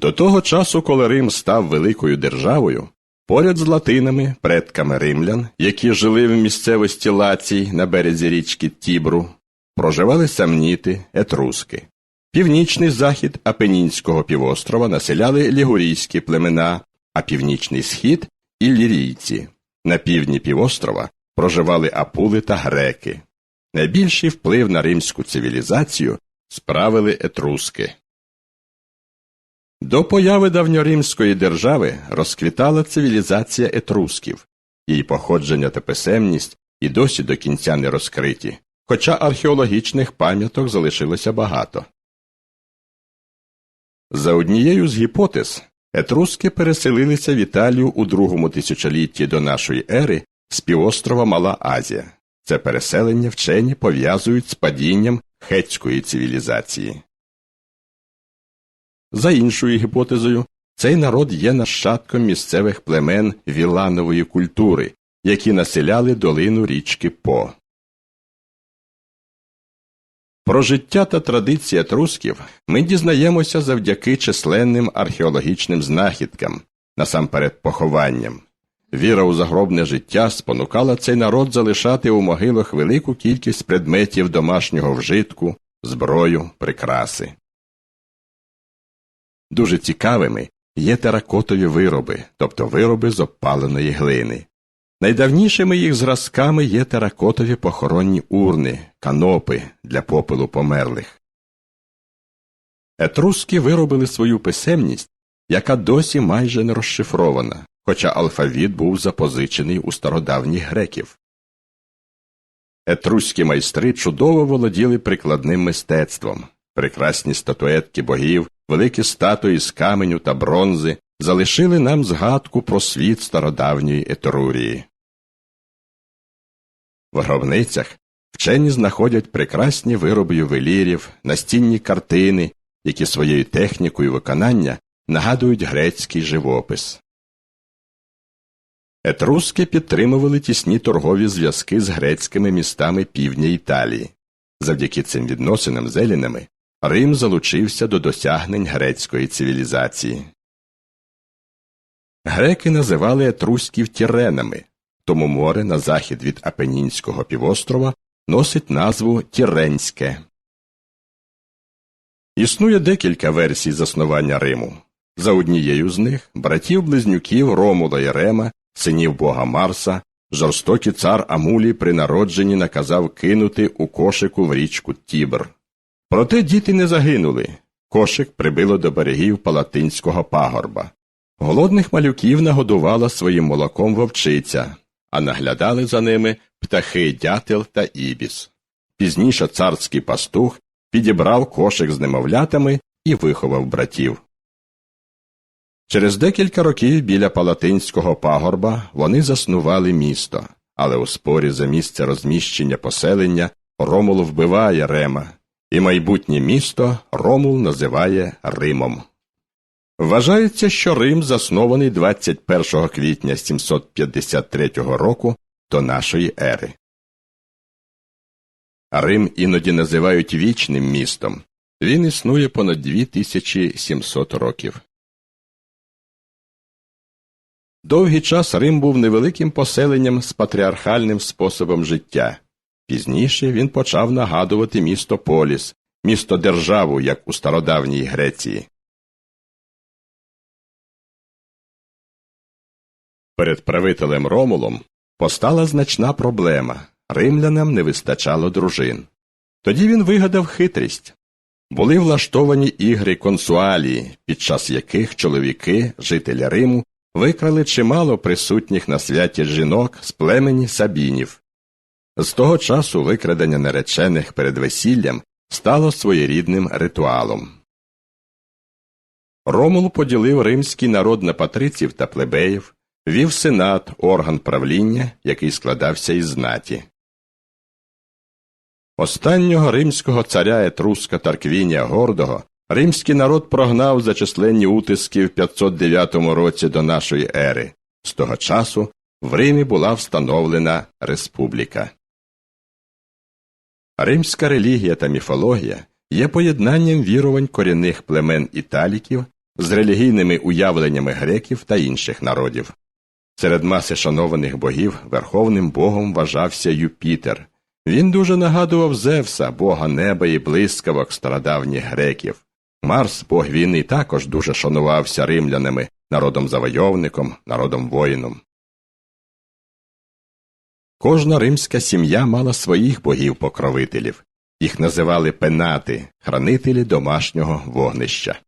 До того часу, коли Рим став великою державою, поряд з латинами, предками римлян, які жили в місцевості Лацій на березі річки Тібру, проживали самніти, етруски. Північний захід Апенінського півострова населяли лігурійські племена, а північний схід іллірійці. На півдні півострова проживали апули та греки. Найбільший вплив на римську цивілізацію справили етруски. До появи давньоримської держави розквітала цивілізація етрусків, її походження та писемність і досі до кінця не розкриті, хоча археологічних пам'яток залишилося багато. За однією з гіпотез, етруски переселилися в Італію у другому тисячолітті до нашої ери з півострова Мала Азія. Це переселення вчені пов'язують з падінням хетської цивілізації. За іншою гіпотезою, цей народ є нащадком місцевих племен віланової культури, які населяли долину річки По. Про життя та традиції етрусків ми дізнаємося завдяки численним археологічним знахідкам, насамперед похованням. Віра у загробне життя спонукала цей народ залишати у могилах велику кількість предметів домашнього вжитку, зброю, прикраси. Дуже цікавими є теракотові вироби, тобто вироби з обпаленої глини. Найдавнішими їх зразками є теракотові похоронні урни, канопи для попелу померлих. Етруски виробили свою писемність, яка досі майже не розшифрована, хоча алфавіт був запозичений у стародавніх греків. Етруські майстри чудово володіли прикладним мистецтвом, прекрасні статуетки богів, великі статуї з каменю та бронзи залишили нам згадку про світ стародавньої Етрурії. В гробницях вчені знаходять прекрасні вироби ювелірів, настінні картини, які своєю технікою виконання нагадують грецький живопис. Етруски підтримували тісні торгові зв'язки з грецькими містами півдня Італії. Завдяки цим відносинам з елінами Рим залучився до досягнень грецької цивілізації. Греки називали етрусків тіренами, тому море на захід від Апенінського півострова носить назву Тіренське. Існує декілька версій заснування Риму. За однією з них братів близнюків Ромула і Рема, синів бога Марса, жорстокий цар Амулій при народженні наказав кинути у кошику в річку Тібр. Проте діти не загинули. Кошик прибило до берегів Палатинського пагорба. Голодних малюків нагодувала своїм молоком вовчиця, а наглядали за ними птахи дятел та ібіс. Пізніше царський пастух підібрав кошик з немовлятами і виховав братів. Через декілька років біля Палатинського пагорба вони заснували місто, але у спорі за місце розміщення поселення Ромул вбиває Рема, і майбутнє місто Ромул називає Римом. Вважається, що Рим заснований 21 квітня 753 року до нашої ери. Рим іноді називають вічним містом. Він існує понад 2700 років. Довгий час Рим був невеликим поселенням з патріархальним способом життя. Пізніше він почав нагадувати місто Поліс, місто державу, як у стародавній Греції. Перед правителем Ромулом постала значна проблема римлянам не вистачало дружин. Тоді він вигадав хитрість. Були влаштовані ігри консуалії, під час яких чоловіки, жителі Риму, викрали чимало присутніх на святі жінок з племені сабінів. З того часу викрадення наречених перед весіллям стало своєрідним ритуалом. Ромул поділив римський народ на патриців та плебеїв, вів сенат, орган правління, який складався із знаті. Останнього римського царя Етруска Тарквінія Гордого римський народ прогнав за численні утиски в 509 році до нашої ери. З того часу в Римі була встановлена республіка. Римська релігія та міфологія є поєднанням вірувань корінних племен італіків з релігійними уявленнями греків та інших народів. Серед маси шанованих богів верховним богом вважався Юпітер. Він дуже нагадував Зевса, бога неба і блискавок стародавніх греків. Марс, бог війни, також дуже шанувався римлянами, народом завойовником, народом воїном. Кожна римська сім'я мала своїх богів-покровителів. Їх називали пенати, хранителі домашнього вогнища.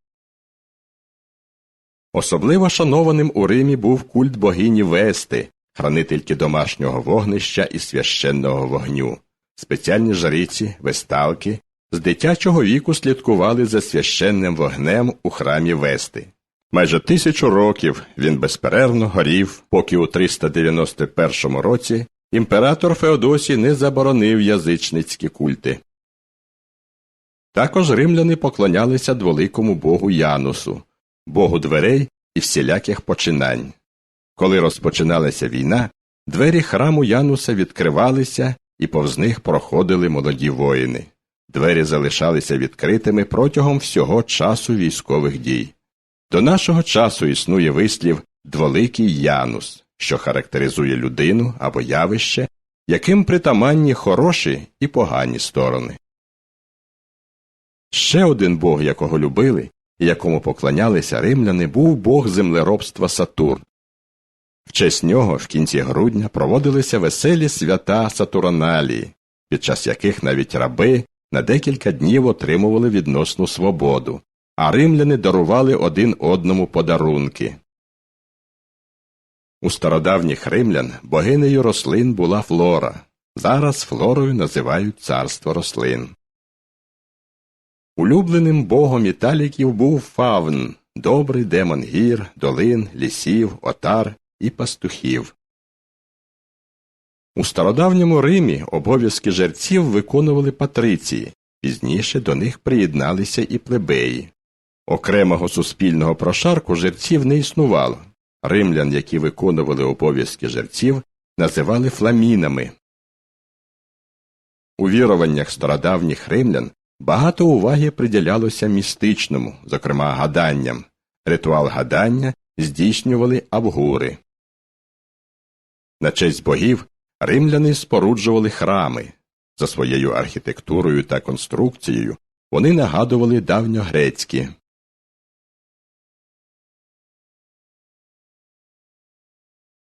Особливо шанованим у Римі був культ богині Вести, хранительки домашнього вогнища і священного вогню. Спеціальні жриці, весталки з дитячого віку слідкували за священним вогнем у храмі Вести. Майже тисячу років він безперервно горів, поки у 391 році імператор Феодосій не заборонив язичницькі культи. Також римляни поклонялися дволикому богу Янусу, богу дверей і всіляких починань. Коли розпочиналася війна, двері храму Януса відкривалися і повз них проходили молоді воїни. Двері залишалися відкритими протягом всього часу військових дій. До нашого часу існує вислів дволикий Янус, що характеризує людину або явище, яким притаманні хороші і погані сторони. Ще один бог, якого любили і якому поклонялися римляни, був бог землеробства Сатурн. В честь нього в кінці грудня проводилися веселі свята Сатурналії, під час яких навіть раби на декілька днів отримували відносну свободу, а римляни дарували один одному подарунки. У стародавніх римлян богинею рослин була флора. Зараз флорою називають царство рослин. Улюбленим богом італіків був фавн, добрий демон гір, долин, лісів, отар і пастухів. У стародавньому Римі обов'язки жерців виконували патриції, пізніше до них приєдналися і плебеї. Окремого суспільного прошарку жерців не існувало. Римлян, які виконували обов'язки жерців, називали фламінами. У віруваннях стародавніх римлян багато уваги приділялося містичному, зокрема гаданням. Ритуал гадання здійснювали авгури. На честь богів римляни споруджували храми. За своєю архітектурою та конструкцією вони нагадували давньогрецькі.